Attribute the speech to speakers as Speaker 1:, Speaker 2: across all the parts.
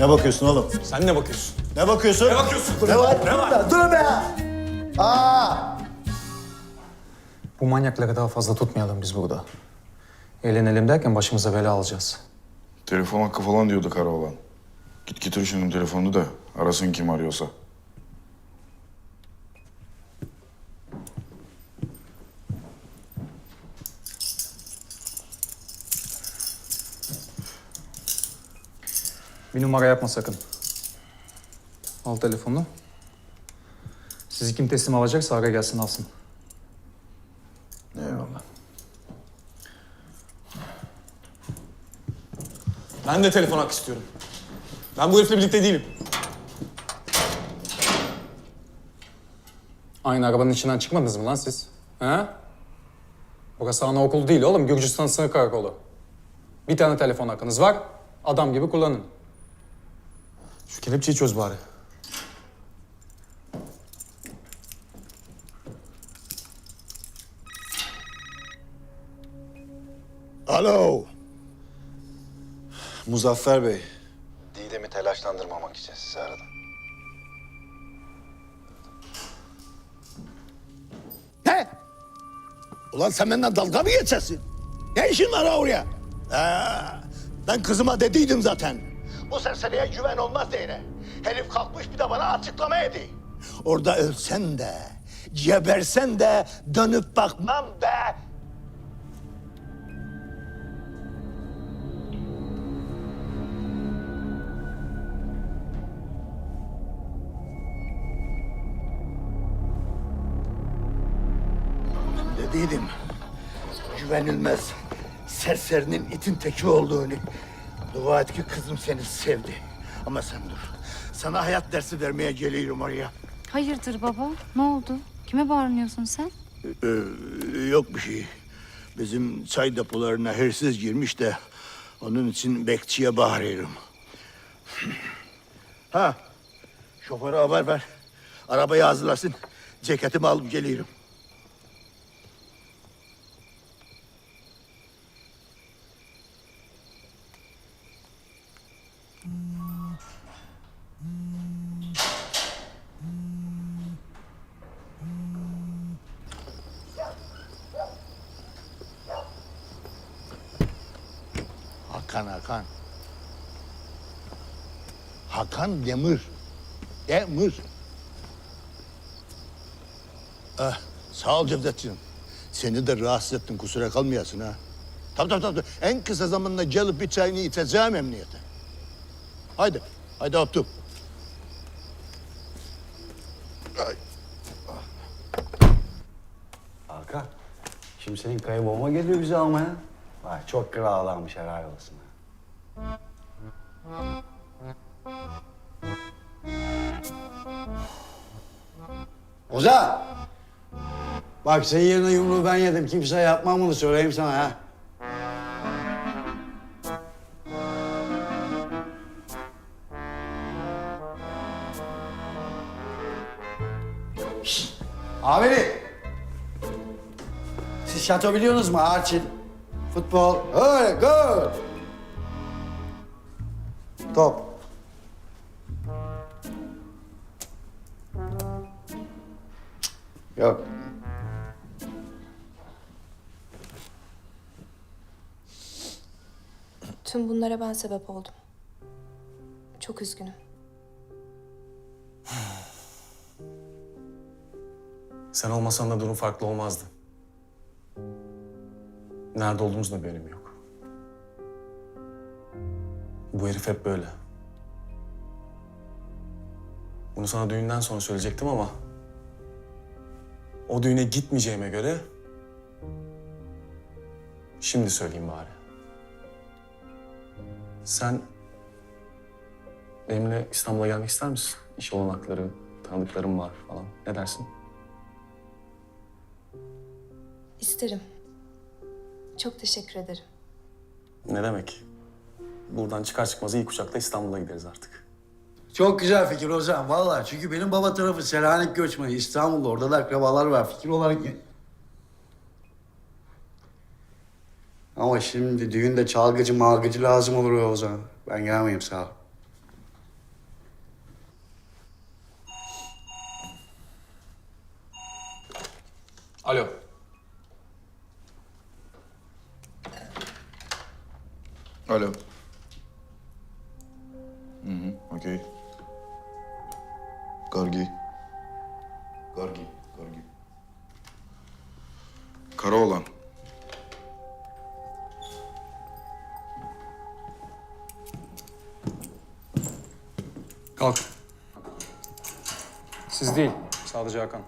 Speaker 1: Ne bakıyorsun oğlum?
Speaker 2: Sen ne bakıyorsun?
Speaker 1: Ne bakıyorsun?
Speaker 2: Ne bakıyorsun?
Speaker 1: Ne var?
Speaker 2: Ne var?
Speaker 1: Dur be! Aa!
Speaker 3: Bu manyakları daha fazla tutmayalım biz burada. Eğlenelim derken başımıza bela alacağız.
Speaker 4: Telefon hakkı falan diyordu kara olan. Git getir şunun telefonunu da arasın kim arıyorsa.
Speaker 3: Bir numara yapma sakın. Al telefonunu. Sizi kim teslim alacaksa ara gelsin alsın.
Speaker 4: Eyvallah.
Speaker 2: Ben de telefon hakkı istiyorum. Ben bu herifle birlikte değilim.
Speaker 3: Aynı arabanın içinden çıkmadınız mı lan siz? He? Burası anaokulu değil oğlum. Gürcistan sınır karakolu. Bir tane telefon hakkınız var. Adam gibi kullanın.
Speaker 2: Şu kelepçeyi çöz bari.
Speaker 1: Alo. Muzaffer Bey.
Speaker 5: Didem'i telaşlandırmamak için sizi aradım.
Speaker 6: Ne? Ulan sen benden dalga mı geçersin? Ne işin var oraya? Ee, ben kızıma dediydim zaten. Bu serseriye güven olmaz diye. Herif kalkmış bir de bana açıklama edi. Orada ölsen de, gebersen de dönüp bakmam be. Dediydim. Güvenilmez. Serserinin itin teki olduğunu. Dua et ki kızım seni sevdi. Ama sen dur. Sana hayat dersi vermeye geliyorum oraya.
Speaker 7: Hayırdır baba? Ne oldu? Kime bağırıyorsun sen?
Speaker 6: Ee, yok bir şey. Bizim çay depolarına hırsız girmiş de onun için bekçiye bağırıyorum. Ha, şoföre haber ver. Arabayı hazırlasın. Ceketimi alıp geliyorum. Hakan Hakan. Hakan Demir. Demir. Ah, sağ ol Cevdetciğim. Seni de rahatsız ettim kusura kalmayasın ha. Tabii tabii tabii. En kısa zamanda gelip bir çayını içeceğim emniyete. Haydi. Haydi öptüm. Ay.
Speaker 5: Hakan, şimdi senin kayınbabama geliyor bizi almaya. Vay çok krallanmış helal olsun.
Speaker 8: Ozan! Bak senin yerine yumruğu ben yedim. Kimse yapmam bunu söyleyeyim sana ha. Amirim! Siz şato biliyorsunuz mu Arçin? Futbol. Öyle, good. Top. Yok.
Speaker 9: Tüm bunlara ben sebep oldum. Çok üzgünüm.
Speaker 2: Sen olmasan da durum farklı olmazdı. Nerede olduğumuzun da bir önemi yok. Bu herif hep böyle. Bunu sana düğünden sonra söyleyecektim ama... ...o düğüne gitmeyeceğime göre... ...şimdi söyleyeyim bari. Sen... ...benimle İstanbul'a gelmek ister misin? İş olanakları, tanıdıklarım var falan. Ne dersin?
Speaker 9: İsterim. Çok teşekkür ederim.
Speaker 2: Ne demek? Buradan çıkar çıkmaz ilk uçakla İstanbul'a gideriz artık.
Speaker 8: Çok güzel fikir Ozan valla. Çünkü benim baba tarafı Selanik göçmeni İstanbul'da. Orada da akrabalar var fikir olarak. Ama şimdi düğünde çalgıcı malgıcı lazım olur Ozan. Ben gelmeyeyim sağ ol.
Speaker 4: Alo. Alo. Hı hı, okey. Gargi. Gargi, Gargi. Karaoğlan.
Speaker 3: Kalk. Siz değil, sadece Hakan.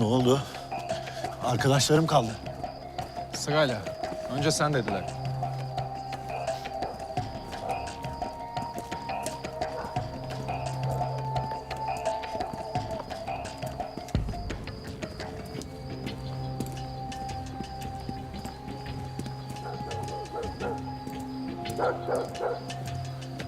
Speaker 6: Ne oldu? Arkadaşlarım kaldı.
Speaker 3: Sırayla. Önce sen dediler.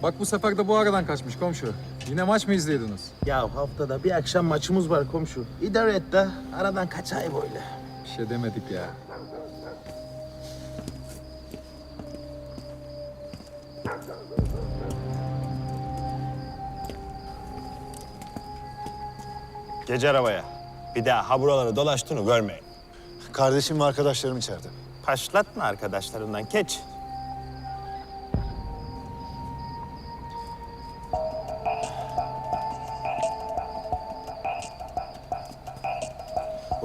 Speaker 3: Bak bu sefer de bu aradan kaçmış komşu. Yine maç mı izliyordunuz?
Speaker 10: Ya haftada bir akşam maçımız var komşu. İdare et de aradan kaç ay böyle.
Speaker 3: Bir şey demedik ya.
Speaker 10: Gece arabaya. Bir daha ha buraları dolaştığını görmeyin.
Speaker 1: Kardeşim ve arkadaşlarım içeride.
Speaker 10: Başlatma arkadaşlarından geç.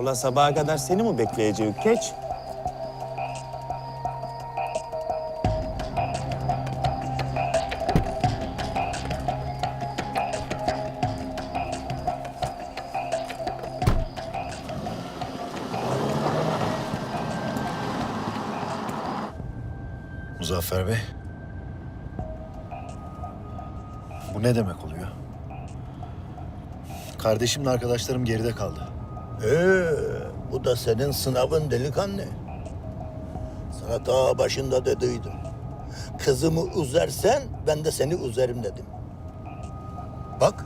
Speaker 10: Ula sabaha kadar seni mi bekleyeceğiz geç?
Speaker 1: Muzaffer Bey. Bu ne demek oluyor? Kardeşimle arkadaşlarım geride kaldı.
Speaker 6: Ee, bu da senin sınavın delikanlı. Sana daha başında dediydim. Kızımı üzersen ben de seni üzerim dedim. Bak,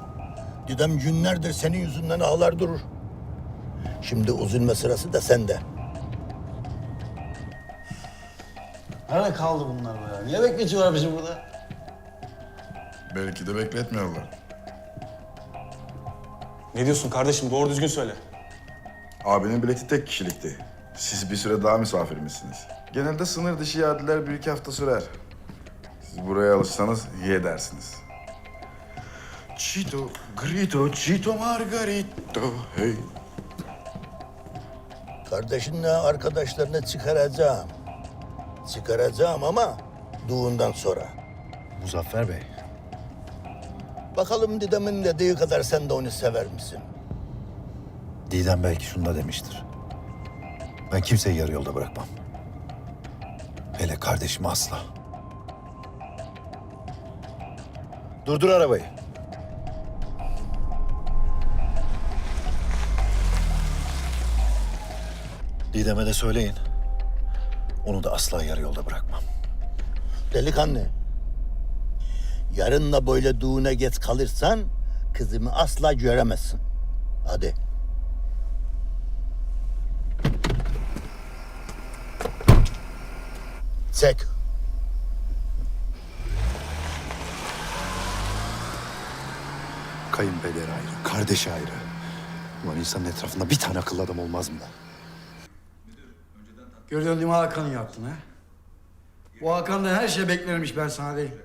Speaker 6: dedem günlerdir senin yüzünden ağlar durur. Şimdi üzülme sırası da sende.
Speaker 8: Nerede kaldı bunlar be ya? Niye bekletiyorlar bizi burada?
Speaker 4: Belki de bekletmiyorlar.
Speaker 2: Ne diyorsun kardeşim? Doğru düzgün söyle.
Speaker 4: Abinin bileti tek kişilikti. Siz bir süre daha misafir misiniz? Genelde sınır dışı iade bir iki hafta sürer. Siz buraya alışsanız iyi edersiniz. Chito, grito, Chito Margarito, hey.
Speaker 6: Kardeşinle arkadaşlarını çıkaracağım. Çıkaracağım ama düğünden sonra.
Speaker 1: Muzaffer Bey.
Speaker 6: Bakalım dedemin dediği kadar sen de onu sever misin?
Speaker 1: Didem belki şunu da demiştir. Ben kimseyi yarı yolda bırakmam. Hele kardeşimi asla. Durdur arabayı. Didem'e de söyleyin. Onu da asla yarı yolda bırakmam.
Speaker 6: Delikanlı. Yarın da böyle düğüne geç kalırsan kızımı asla göremezsin. Hadi. Çek.
Speaker 1: Kayınpeder ayrı, kardeş ayrı. Ulan insanın etrafında bir tane akıllı adam olmaz mı?
Speaker 8: Gördüğün gibi Hakan'ı yaptın ha? Bu Hakan'dan her şey beklenirmiş ben sana diyeyim.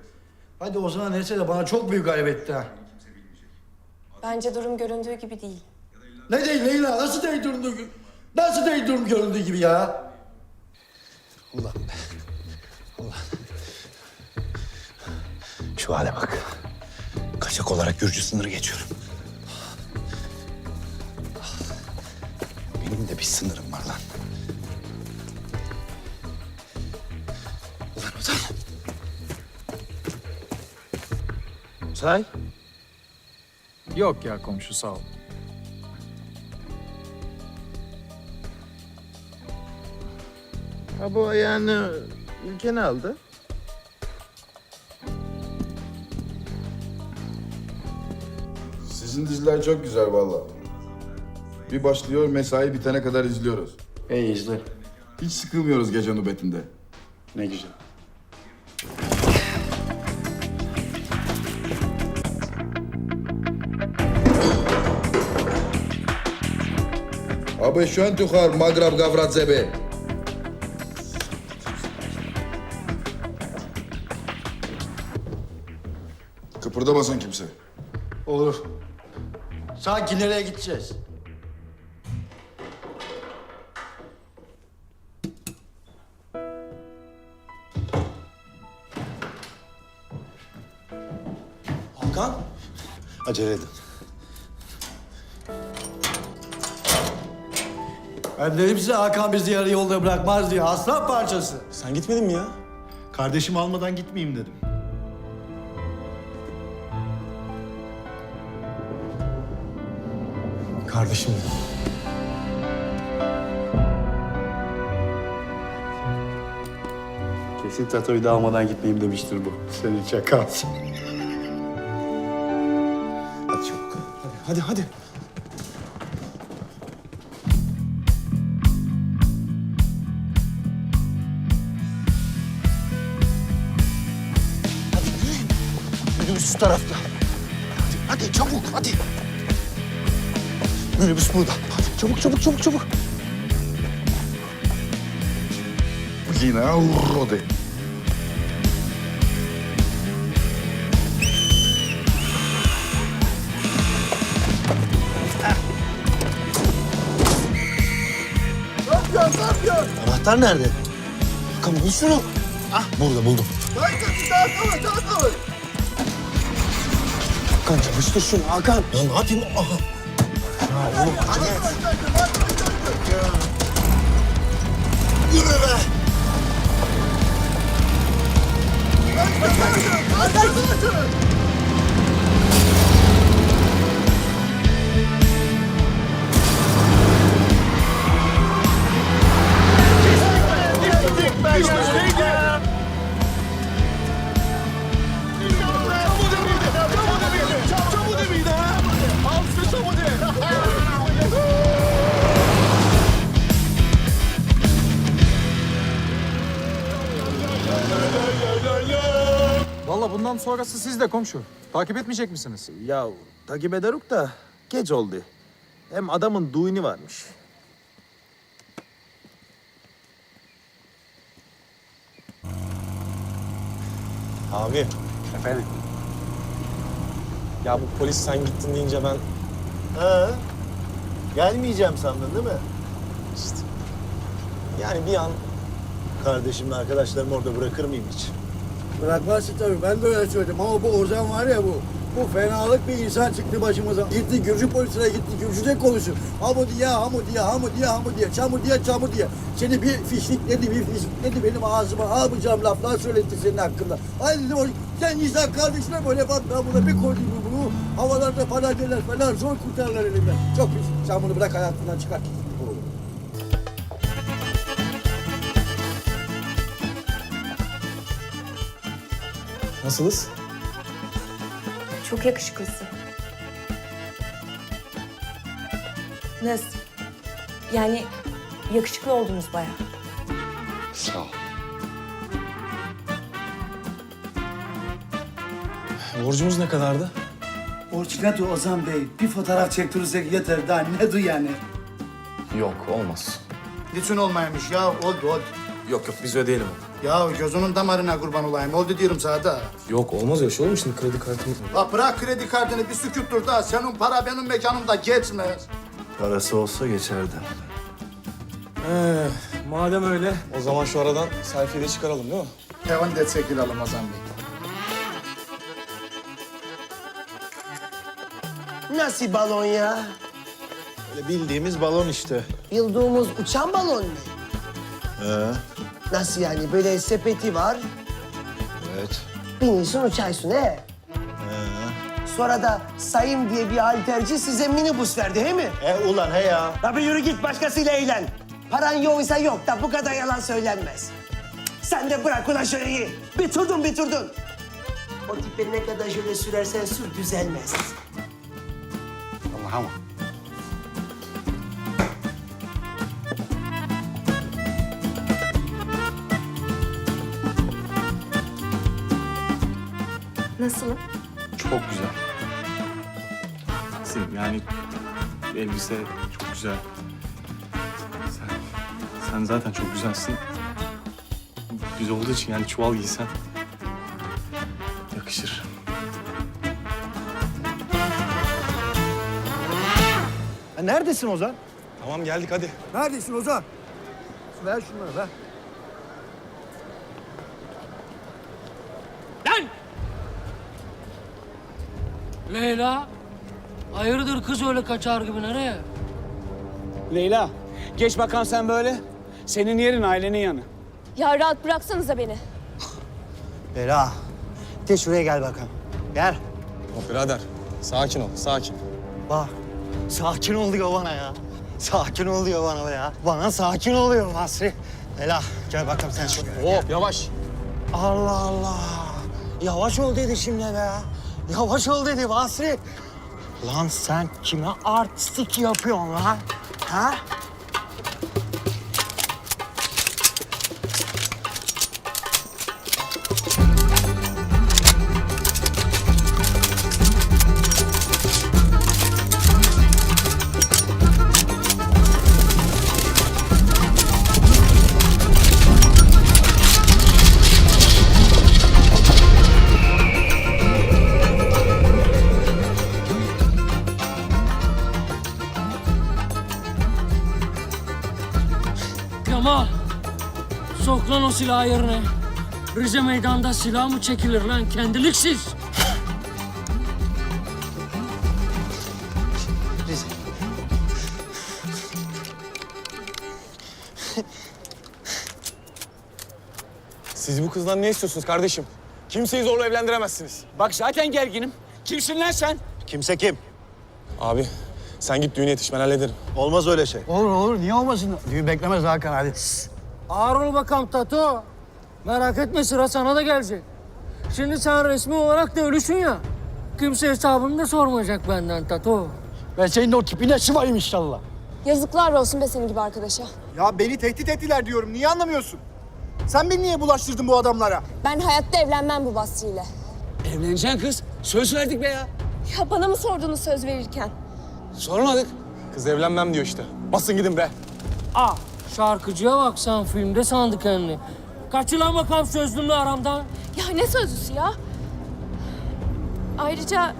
Speaker 8: Hadi o zaman neyse de bana çok büyük kaybetti ha.
Speaker 9: Bence durum göründüğü gibi değil.
Speaker 8: Ne değil Leyla? Nasıl değil durum? Nasıl değil durum göründüğü gibi ya?
Speaker 1: Şu hale bak. Kaçak olarak Gürcü sınırı geçiyorum. Benim de bir sınırım var lan. Ulan Ozan.
Speaker 10: Say.
Speaker 3: Yok ya komşu sağ ol.
Speaker 10: Ha bu yani
Speaker 1: ülkeni aldı.
Speaker 4: Sizin diziler çok güzel vallahi. Bir başlıyor mesai bitene kadar izliyoruz.
Speaker 2: Ey izle.
Speaker 4: Hiç sıkılmıyoruz gece nöbetinde.
Speaker 2: Ne güzel.
Speaker 4: Abi şu an tukar Magrab Gavratzebe. Kıpırdamasın kimse.
Speaker 8: Olur. Sanki nereye gideceğiz?
Speaker 2: Hakan?
Speaker 11: Acele edin.
Speaker 8: Ben dedim size Hakan bizi yarı yolda bırakmaz diye. Aslan parçası.
Speaker 2: Sen gitmedin mi ya?
Speaker 3: Kardeşimi almadan gitmeyeyim dedim.
Speaker 2: Kardeşim.
Speaker 12: Kesin Tato'yu da almadan gitmeyeyim demiştir bu. Senin çakal.
Speaker 11: Hadi çabuk.
Speaker 2: Hadi hadi.
Speaker 3: Minibüs şu tarafta. Hadi, hadi çabuk hadi. Minibüs burada. Çabuk çabuk çabuk çabuk.
Speaker 4: Yine urrode.
Speaker 1: Anahtar nerede? Hakan bul şunu. Ah burada buldum. Hakan çalıştır şunu Hakan. Ya ne yapayım? Aha. Ya oğlum acele et. Yürü be.
Speaker 13: Vallahi sonrası siz de komşu. Takip etmeyecek misiniz?
Speaker 1: Ya takip ederuk da geç oldu. Hem adamın düğünü varmış.
Speaker 2: Abi.
Speaker 12: Efendim?
Speaker 2: Ya bu polis sen gittin deyince ben
Speaker 1: Ha? Gelmeyeceğim sandın değil mi?
Speaker 2: işte... Yani bir an
Speaker 1: Kardeşimle arkadaşlarımı orada bırakır mıyım hiç?
Speaker 8: Bırakmazsın tabii. Ben de öyle söyledim. Ama bu Ozan var ya bu. Bu fenalık bir insan çıktı başımıza. Gitti Gürcü polisine gitti. Gürcüce konuşur. Hamu diye, hamu diye, hamu diye, hamu diye, çamur diye, çamur diye. Seni bir fişlikledi, bir fişlikledi benim ağzıma. Almayacağım laflar söyletti senin hakkında. Ay dedim sen insan kardeşine böyle bak ben buna bir koydum bunu. Havalarda faladeler falan zor kurtarırlar elimden. Çok pis. Sen bunu bırak hayatından çıkar.
Speaker 2: Nasılız?
Speaker 9: Çok yakışıklısın. Nasıl? Yani yakışıklı oldunuz bayağı.
Speaker 12: Sağ ol.
Speaker 2: Borcumuz ne kadardı?
Speaker 8: Orçilato Ozan Bey bir fotoğraf çektirirsek yeter daha ne du yani.
Speaker 2: Yok olmaz.
Speaker 3: Niçin olmaymış ya? Oldu oldu.
Speaker 2: Yok yok biz ödeyelim.
Speaker 3: Ya gözünün damarına kurban olayım. Oldu diyorum sana da.
Speaker 2: Yok olmaz öyle şey olur mu şimdi kredi kartımız
Speaker 3: La bırak kredi kartını bir sükut dur da. Senin para benim mekanımda geçmez.
Speaker 1: Parası olsa geçerdi.
Speaker 2: Ee, madem öyle o zaman şu aradan selfie'yi de çıkaralım değil mi?
Speaker 3: Hemen de çekilelim Ozan Bey.
Speaker 14: Nasıl balon ya?
Speaker 1: Öyle bildiğimiz balon işte.
Speaker 14: Bildiğimiz uçan balon mu?
Speaker 1: He,
Speaker 14: Nasıl yani? Böyle sepeti var.
Speaker 1: evet.
Speaker 14: Biniyorsun uçaysın he? Sonra da Sayım diye bir halterci size minibüs verdi he mi?
Speaker 1: E ulan he ya.
Speaker 14: Tabii yürü git başkasıyla eğlen. Paran yoksa yok da bu kadar yalan söylenmez. Sen de bırak ulan jöleyi. Bitirdin bitirdin. O tipe ne kadar jöle sürersen sür düzelmez.
Speaker 5: Allah'ım.
Speaker 9: Nasılım?
Speaker 2: Çok güzel. Sen- Yani elbise çok güzel. Sen, sen zaten çok güzelsin. Güzel olduğu için yani çuval giysen yakışır.
Speaker 8: neredesin Ozan?
Speaker 2: Tamam geldik hadi.
Speaker 8: Neredesin Ozan? Ver şunları ver.
Speaker 10: Leyla. Hayırdır kız öyle kaçar gibi nereye?
Speaker 15: Leyla, geç bakan sen böyle. Senin yerin ailenin yanı.
Speaker 9: Ya rahat bıraksanıza beni.
Speaker 5: Bela. De şuraya gel bakalım. Gel.
Speaker 2: Hop birader sakin ol sakin.
Speaker 5: Bak. Sakin ol diyor bana ya. Sakin ol diyor bana ya. Bana sakin oluyor Basri. Bela gel bakalım sen şuraya.
Speaker 2: Hop yavaş.
Speaker 5: Allah Allah. Yavaş ol dedi şimdi be ya. Yavaş ol dedi Basri. Lan sen kime artistik yapıyorsun lan? Ha?
Speaker 10: Lan o silahı yerine. Rize meydanda silah mı çekilir lan kendiliksiz?
Speaker 2: Siz bu kızdan ne istiyorsunuz kardeşim? Kimseyi zorla evlendiremezsiniz.
Speaker 15: Bak zaten gerginim. Kimsin lan sen?
Speaker 6: Kimse kim?
Speaker 2: Abi sen git düğüne yetiş ben hallederim.
Speaker 6: Olmaz öyle şey.
Speaker 5: Olur olur niye olmasın? Düğün beklemez Hakan hadi.
Speaker 10: Ağır ol bakalım Tato. Merak etme sıra sana da gelecek. Şimdi sen resmi olarak da ölüsün ya. Kimse hesabını da sormayacak benden Tato.
Speaker 8: Ben senin o tipine sıvayım inşallah.
Speaker 9: Yazıklar olsun be senin gibi arkadaşa.
Speaker 8: Ya beni tehdit ettiler diyorum. Niye anlamıyorsun? Sen beni niye bulaştırdın bu adamlara?
Speaker 9: Ben hayatta evlenmem bu Basri ile.
Speaker 15: Evleneceksin kız. Söz verdik be ya.
Speaker 9: Ya bana mı sordunuz söz verirken?
Speaker 15: Sormadık.
Speaker 2: Kız evlenmem diyor işte. Basın gidin be.
Speaker 10: Ah şarkıcıya bak sen filmde sandı kendini. Kaçılan bakalım sözlümle aramdan.
Speaker 9: Ya ne sözlüsü ya? Ayrıca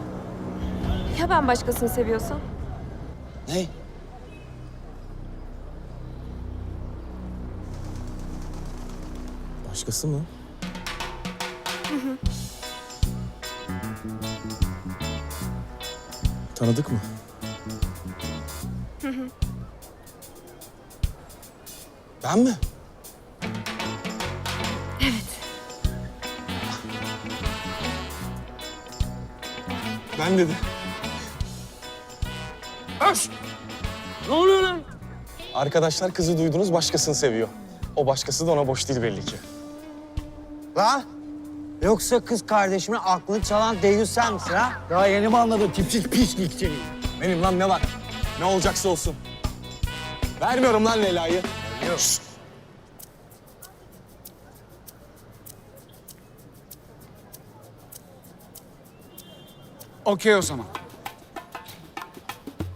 Speaker 9: ya ben başkasını seviyorsam?
Speaker 15: Ne?
Speaker 2: Başkası mı? Tanıdık mı? Ben mi? Evet. Ben dedi.
Speaker 10: Öş! Ne oluyor lan?
Speaker 2: Arkadaşlar kızı duydunuz başkasını seviyor. O başkası da ona boş değil belli ki.
Speaker 5: Lan yoksa kız kardeşimin aklını çalan deyyus sen misin ha?
Speaker 8: Daha yeni mi anladın tipsiz pislik seni?
Speaker 2: Benim lan ne var? Ne olacaksa olsun. Vermiyorum lan Leyla'yı. Şşt!
Speaker 15: Okey o zaman.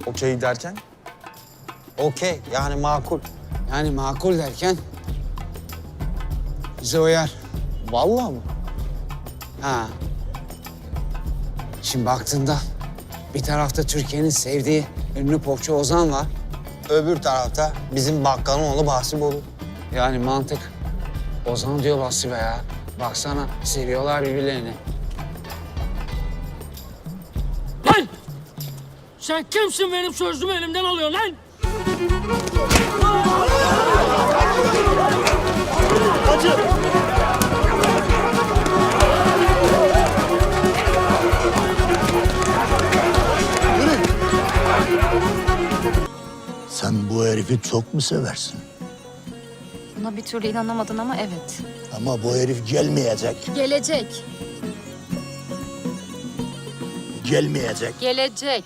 Speaker 2: Okey derken?
Speaker 5: Okey yani makul.
Speaker 15: Yani makul derken bize uyar.
Speaker 2: Vallahi mı?
Speaker 15: Ha. Şimdi baktığında bir tarafta Türkiye'nin sevdiği ünlü popçu Ozan var.
Speaker 5: Öbür tarafta bizim bakkalın oğlu Bahsi Bolu.
Speaker 15: Yani mantık. Ozan diyor Basri be ya. Baksana seviyorlar birbirlerini.
Speaker 10: Lan! Sen kimsin benim sözlümü elimden alıyorsun lan?
Speaker 6: Bu herifi çok mu seversin?
Speaker 7: Buna bir türlü inanamadın ama evet.
Speaker 6: Ama bu herif gelmeyecek.
Speaker 7: Gelecek.
Speaker 6: Gelmeyecek.
Speaker 7: Gelecek.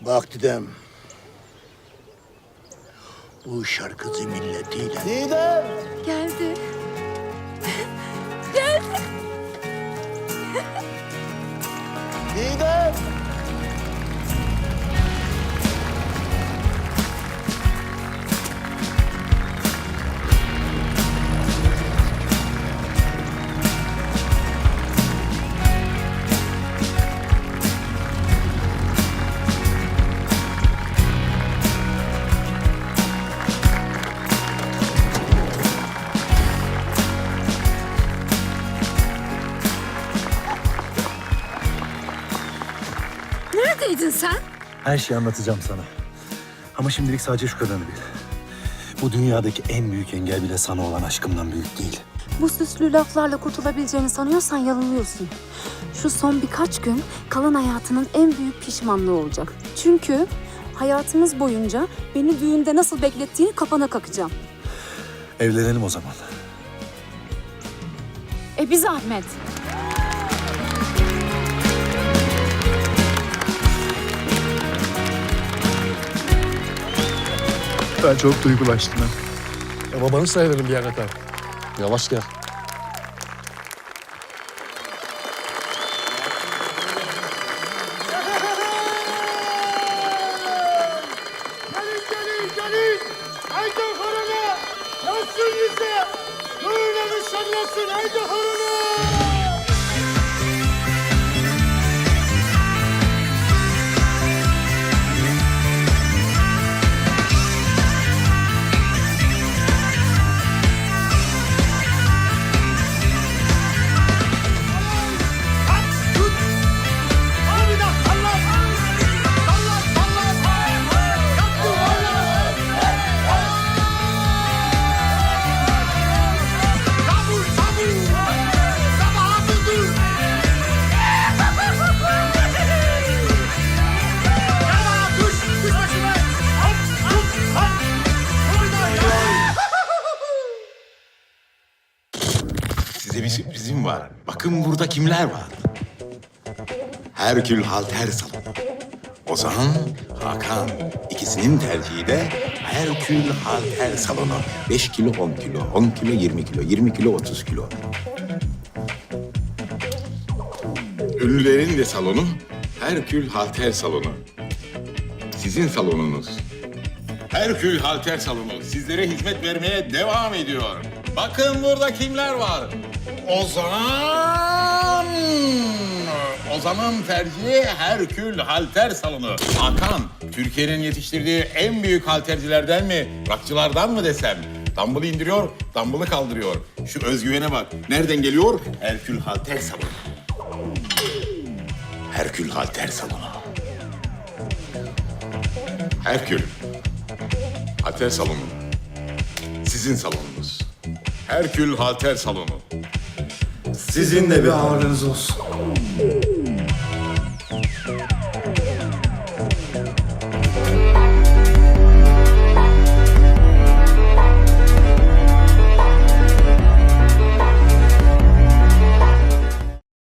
Speaker 6: Bak dedem. Bu şarkıcı milletiyle...
Speaker 14: Didem!
Speaker 7: Geldi.
Speaker 14: Didem!
Speaker 7: Neredeydin sen?
Speaker 1: Her şeyi anlatacağım sana. Ama şimdilik sadece şu kadarını bil. Bu dünyadaki en büyük engel bile sana olan aşkımdan büyük değil.
Speaker 7: Bu süslü laflarla kurtulabileceğini sanıyorsan yanılıyorsun. Şu son birkaç gün kalan hayatının en büyük pişmanlığı olacak. Çünkü hayatımız boyunca beni düğünde nasıl beklettiğini kafana kakacağım.
Speaker 1: Evlenelim o zaman.
Speaker 7: E bir zahmet.
Speaker 2: Ben çok duygulaştım.
Speaker 3: Ya babanı sayılırım bir yere kadar. Yavaş gel.
Speaker 16: Bakın burada kimler var. Herkül Halter Salonu. Ozan, Hakan. ikisinin tercihi de Herkül Halter Salonu. 5 kilo, 10 kilo, 10 kilo, 20 kilo, 20 kilo, 30 kilo. Ünlülerin de salonu Herkül Halter Salonu. Sizin salonunuz. Herkül Halter Salonu sizlere hizmet vermeye devam ediyor. Bakın burada kimler var? Ozan! Ozan'ın tercihi Herkül Halter Salonu. Hakan, Türkiye'nin yetiştirdiği en büyük haltercilerden mi, rakçılardan mı desem? Dumbbell'ı indiriyor, dumbbell'ı kaldırıyor. Şu özgüvene bak. Nereden geliyor? Herkül Halter Salonu. Herkül Halter Salonu. Herkül. Halter salonu. Sizin salonunuz. Herkül halter salonu.
Speaker 1: Sizin de bir ağırlığınız olsun.